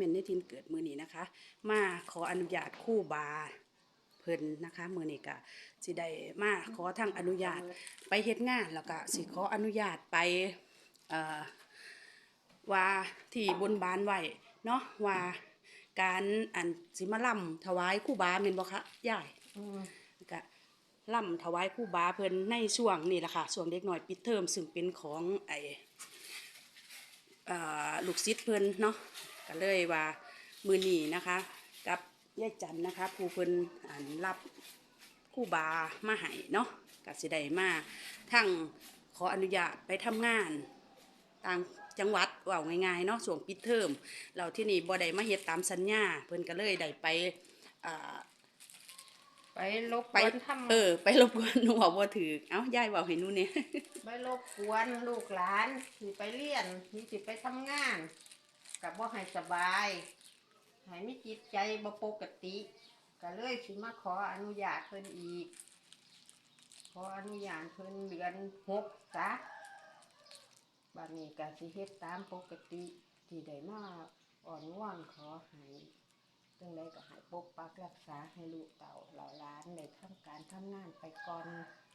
เมนในทินเกิดมือนี้นะคะ มาขออนุญาตครู่บาเพิ่นนะคะมือนี้ก็สิได้มาขอทางอนุญาตไปเฮ็ดงานแล้วก็สิขออนุญาตไปเอ่อว่าที่บนบานไว้เนาะว่าการอันสิมาล่ำถวายครู่บาแม่นบ่คะยายอืมก็ล่ำถวายครู่บาเพิ่นในช่วงนี่แหละค่ะช่วงเด็กน้อยปิดเทอมซึ่งเป็นของไอเอ่อลูกศิษย์เพิ่นเนาะ ก็เลยว่ามือนี้นะคะ กับยายจันนะคะผู้เพิ่นอ่านรับครู่บามาให้เนาะก็สิได้มาทั้งขออนุญาตไปทำงานต่างจังหวัดว่าง่ายๆเนาะช่วงปิดเทอมเราที่นี่บ่ได้มาเฮ็ดตามสัญญาเพิ่นก็เลยได้ไปอ่าไปลบไปกวนทำเออ ไปรบกวนหนูบอกว่าถือเอ้ายายบอกให้หนูเนี่ย ไปลบกวนลูกหลานสิไปเรียนมีสิไปทำงาน กับว่าให้สบายให้มีจิตใจบ่ปกติ ก็เลยสิมาขออนุญาตเพิ่นอีก ขออนุญาตเพิ่นเดือนหกจ้ะบัดนี้ก็สิเฮ็ดตามปกติที่ได้มาอ่อนว่อนขอให้จังไดก็ให้ปกปักรักษาให้ลูกเต่าเหล่าหลานได้ทำการทำงานไปก่อน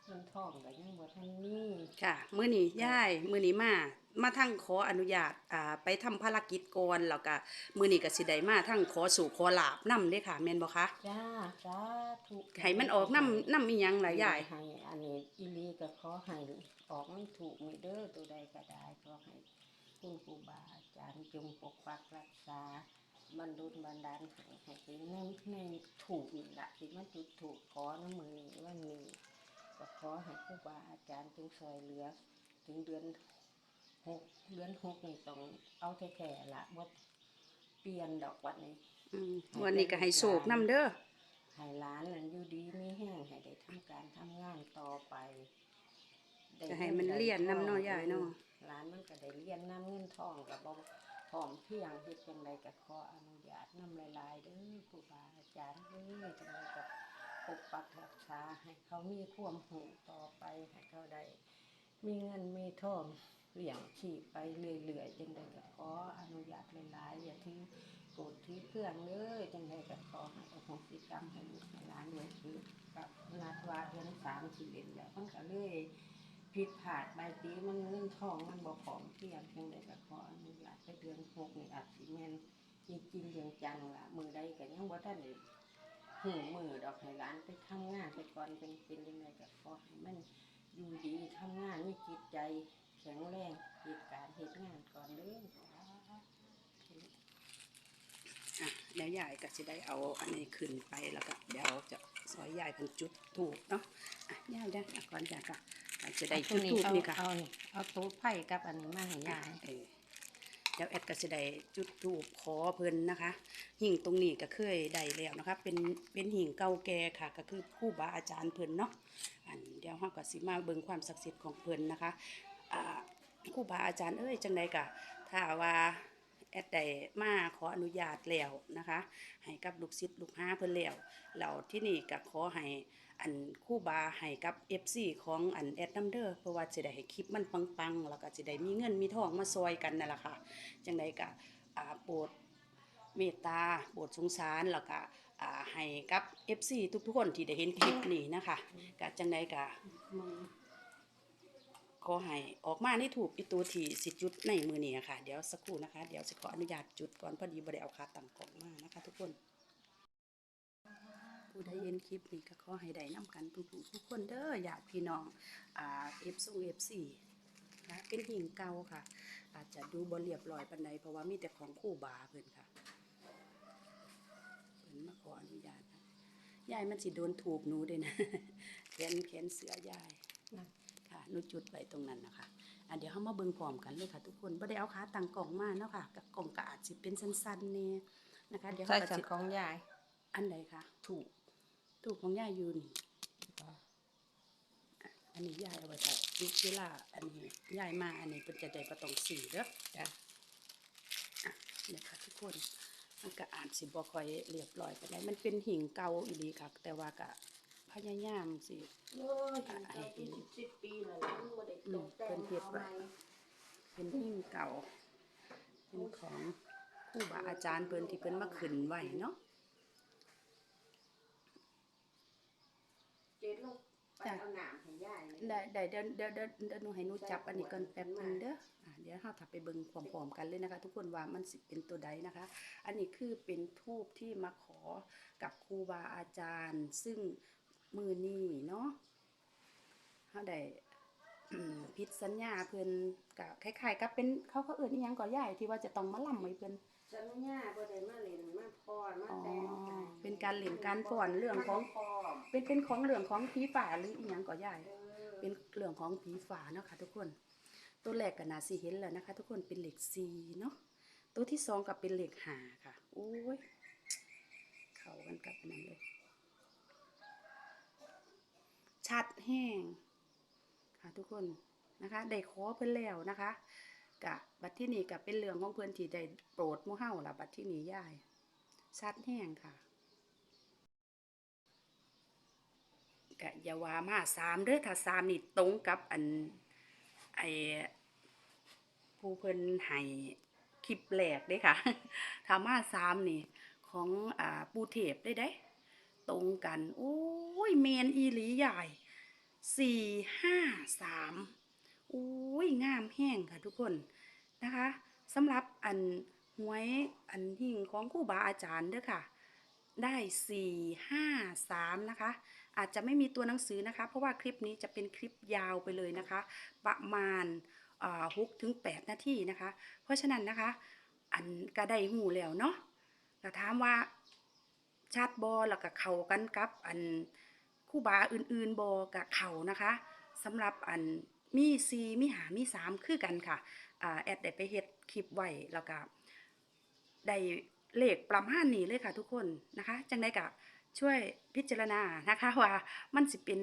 เงินทองก็ยังบ่ทันมีค่ะ มื้อนี้ยายมื้อนี้มา มาทั้งขออนุญาตอ่าไปทำภารกิจก่อนแล้วก็มื้อนี้ก็สิได้มาทั้งขอสู่ขอลาบนำเด้อค่ะแม่นบ่คะจ้าสาธุให้มันออกนำนำอีหยังล่ะยายให้อันนี้อีหลีก็ขอให้ออกมันถูกมีเด้อตัวใดก็ได้ขอให้คุณครูบาอาจารย์จงปกปักรักษาบรรดุบันดาลให้ให้เป็นในในถูกนี่ละที่มันจุดถูกขอน้ำมือนี้วันนี้ ก็ขอให้ครูบาอาจารย์จงช่วยเหลือ ถึงเดือนหกเดือนหกนี่ต้องเอาแท้ๆละบ่เปลี่ยนดอกวันนี้อืมวันนี้ก็ให้โศกนำเด้อให้ร้านนั้นอยู่ดีมีแห้งให้ได้ทำการทำงานต่อไปได้ก็ให้มันเรียนนำเนาะยายเนาะร้านมันก็ได้เรียนนำเงินทองกับบ่พร้อมเพรียงเฮ็ดจังไดก็ขออนุญาตนำหลายๆเด้อครูบาอาจารย์เอ้ยจังไดก็ ปกปักรักษาให้เขามีความหูต่อไปให้เขาได้มีเงินมีทองเลี้ยงชีพไปเรื่อยๆจังไดก็ขออนุญาตหลายๆอย่าถือโกรธถือเครื่องเลยจังไดก็ขอให้อโหสิกรรมให้ลูกให้หลานด้วยคือกับนัดว่าเดือนสามสิบเอ็ดแล้วมันก็เลยผิดพลาดใบตีมันเงินทองมันบ่พร้อมเพียงจังไดก็ขออนุญาตไปเดือนหกนี่อาจสิแม่นจริงจริงๆจังละมือใดก็ยังบ่ทันได้ หูมือดอกให้หลานไปทำงานไปก่อนเป็นเป็นยังไงก็ขอให้มันอยู่ดีทำงานมีจิตใจ แข็งแรงเหตุการณ์เหตุงานก่อนเด้ออะเดี๋ยวยายก็สิได้เอาอันนี้ขึ้นไปแล้วก็เดี๋ยวจะซอยยายเพิ่นจุดถูกเนาะอะยายได้อะก่อนยายก็อาจจะได้จุดถูกนี่ค่ะเอานี่เอาตูดไผ่กับอันนี้มาให้ยาย เดี๋ยวแอดก็สิได้จุดรูปขอเพิ่นนะคะ หิ่งตรงนี้ก็เคยได้แล้วนะคะ เป็นเป็นหิ่งเก่าแก่ค่ะ ก็คือครูบาอาจารย์เพิ่นเนาะอันเดี๋ยวเฮาก็สิมาเบิ่งความศักดิ์สิทธิ์ของเพิ่นนะคะอ่าครูบาอาจารย์เอ้ยจังไดก็ถ้าว่า แอดได้มาขออนุญาตแล้วนะคะ ให้กับลูกศิษย์ลูกหาเพิ่นแล้วแล้วที่นี่ก็ขอให้อันคู่บาให้กับ FC ของอันแอดน้ำเด้อเพราะว่าจะได้ให้คลิปมันปังๆ แล้วก็จะได้มีเงินมีทองมาซอยกันนั่นแหละค่ะ จังใดก็อ่าโปรดเมตตาโปรดสงสารแล้วก็อ่าให้กับ FC ทุกๆคนที่ได้เห็นคลิปนี้นะคะก็จังใดก็ ขอให้ออกมาในถูกอีตัวที่สิจุดในมือนี้ค่ะ เดี๋ยวสักครู่นะคะ เดี๋ยวสิขออนุญาตจุดก่อนพอดีบ่ได้เอาคาตั้งกล่องมานะคะ ทุกคนผู้ใดเห็นคลิปนี้ก็ขอให้ได้นำกันทุกๆทุกคนเด้ออยากพี่น้องอ่า F 2 F 4นะเป็นหิ่งเก่าค่ะ อาจจะดูบ่เรียบร้อยปานใดเพราะว่ามีแต่ของคู่บาเพิ่นค่ะเพิ่นมาขออนุญาตยายมันสิโดนถูกหนูด้วยนะแขนแขนเสือยายนะ หนูจุดไว้ตรงนั้นนะคะอะเดี๋ยวเฮามาเบิ่งพร้อมกันเลยค่ะ ทุกคนบ่ได้เอาขาตั้งกล่องมาเนาะค่ะกับกล่องก็อาจสิเป็นสั้นๆแนี่นะคะเดี๋ยวใส่เราก็จังสิของยายอันใดคะถูก ถูกของยายอยูนอันนี้ยายเอาไว้ค่ะยุเวลาอันนี้ยายมาอันนี้เป็นจะได้ประตองสีเด้อ จ้ะอะเนี่ยค่ะทุกคนมันก็อ่านสิบ่ค่อยเรียบร้อยปานใดมันเป็นหิ่งเก่าอีหลีค่ะ แต่ว่าก็ พยายามสิโอ้ยเป็นสิบปีแล้วนะบ่ได้ตกแต่งเอาใหม่เป็นหิ่งเก่า เป็นของคครูบาอาจารย์เพิ่นที่เพิ่นมาขึ้นไว้เนาะเจ๊ลูกไปจ้ะเอาหนามให้ยายเลยได้ได้เดี๋ยวเดี๋ยวเดี๋ยวเดี๋ยวหนูให้หนูจับอันนี้ก่อนแป๊บหนึงเด้ออะเดี๋ยวเฮาถ้าไปเบิ่งพร้อมๆกันเลยนะคะ ทุกคนว่ามันสิเป็นตัวใดนะคะ อันนี้คือเป็นทูบที่มาขอกับครูบาอาจารย์ ซึ่ง มือนี้เนาะเฮาได้อืมผิดสัญญาเพิ่นก็คล้ายๆกับเป็นเขาเขาเอิ้นอีหยังก็ย่ายที่ว่าจะต้องมาล่ำให้เพิ่นสัญญาบ่ได้มาเล่นมาพรมาอ๋อแต่งให้เป็นการเล่นการฟ้อนเรื่องของพร้อมเป็นเป็นของเรื่องของผีฝ่าหรืออีหยังก็ย่ายเออเป็นเรื่องของผีฝาเนาะค่ะทุกคน ตัวแรกก็น่าสิเห็นแล้วนะคะ ทุกคนเป็นเหล็กซีเนาะตัวที่สองก็เป็นเหล็กหาค่ะโอ้ย เข้ากันกับอันนั้นเลย ชัดแห้งค่ะทุกคนนะคะได้ขอเพิ่นแล้วนะคะกะบัดที่นี่ก็เป็นเรื่องของเพิ่อนที่ได้โปรดมู่เฮาล่ะบัดที่นี่ยายชัดแห้งค่ะกะอย่าว่ามาสามเด้อถ้าสามนี่ตรงกับอันไอผู้เพิ่นให้คลิปแรกเด้ค่ะถ้ามาสามนี่ของอ่าปูเทพได้ได้ กัน โอ้ยเมนอีหลีใหญ่สี่ห้าสามโอ้ยงามแห้งค่ะทุกคนนะคะสำหรับอันหวยอันหิ่งของคู่บาอาจารย์เด้อค่ะ ได้สี่ห้าสามนะคะ อาจจะไม่มีตัวหนังสือนะคะ เพราะว่าคลิปนี้จะเป็นคลิปยาวไปเลยนะคะ ประมาณหกถึงแปดนาทีนะคะ เพราะฉะนั้นนะคะ อันก็ได้หูแล้วเนาะก็ถามว่า ชัดบอแล้วก็เข้ากันกับ อันคู่บาอื่นๆบอกับเข่านะคะสำหรับอันมีซีมีหามีสามคือกันค่ะอ่าแอดได้ไปเฮ็ดคลิปไว้แล้วก็ได้เลขประมาณนี้เลยค่ะทุกคนนะคะจังได้กับช่วยพิจารณานะคะว่ามันสิเป็น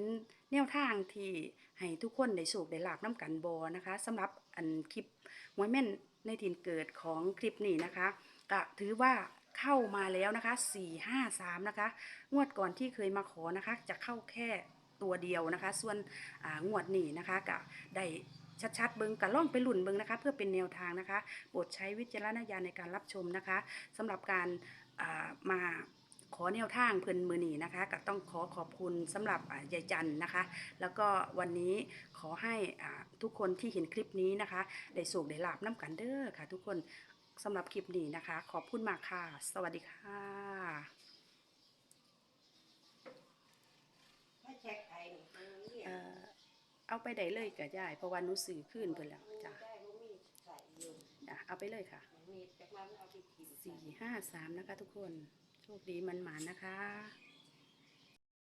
แนวทางที่ให้ทุกคนได้โชคได้หลาบน้ำกันบอนะคะสำหรับอันคลิปหวยแม่นในถิ่นเกิดของคลิปนี้นะคะก็ถือว่า เข้ามาแล้วนะคะ4 5 3นะคะ งวดก่อนที่เคยมาขอนะคะ จะเข้าแค่ตัวเดียวนะคะ ส่วนงวดนี้นะคะก็ได้ชัดๆเบิงกะล่องไปหลุ่นเบิงนะคะ เพื่อเป็นแนวทางนะคะโปรดใช้วิจารณญาณในการรับชมนะคะสำหรับการามาขอแนวทางเพิ่อนมือหนีนะคะก็ต้องขอขอบคุณสำหรับยายจันนะคะ แล้วก็วันนี้ขอให้ทุกคนที่เห็นคลิปนี้นะคะ ได้สูกได้ลาบน้ำกันเด้อค่ะ ทุกคน สำหรับคลิปนี้นะคะ ขอบคุณมากค่ะ สวัสดีค่ะถ้าแช็คไอ้นี่มันเรียนเอ่อเอาไปได้เลยกับยายเพราะว่าหนูซื้อขึ้นเพิ่นแล้วจ้ะได้บ่มีใส่อยู่อะเอาไปเลยค่ะมีจักนั้นเอาไปกินสี่ห้าสามนะคะทุกคน โชคดีมันหมานนะคะ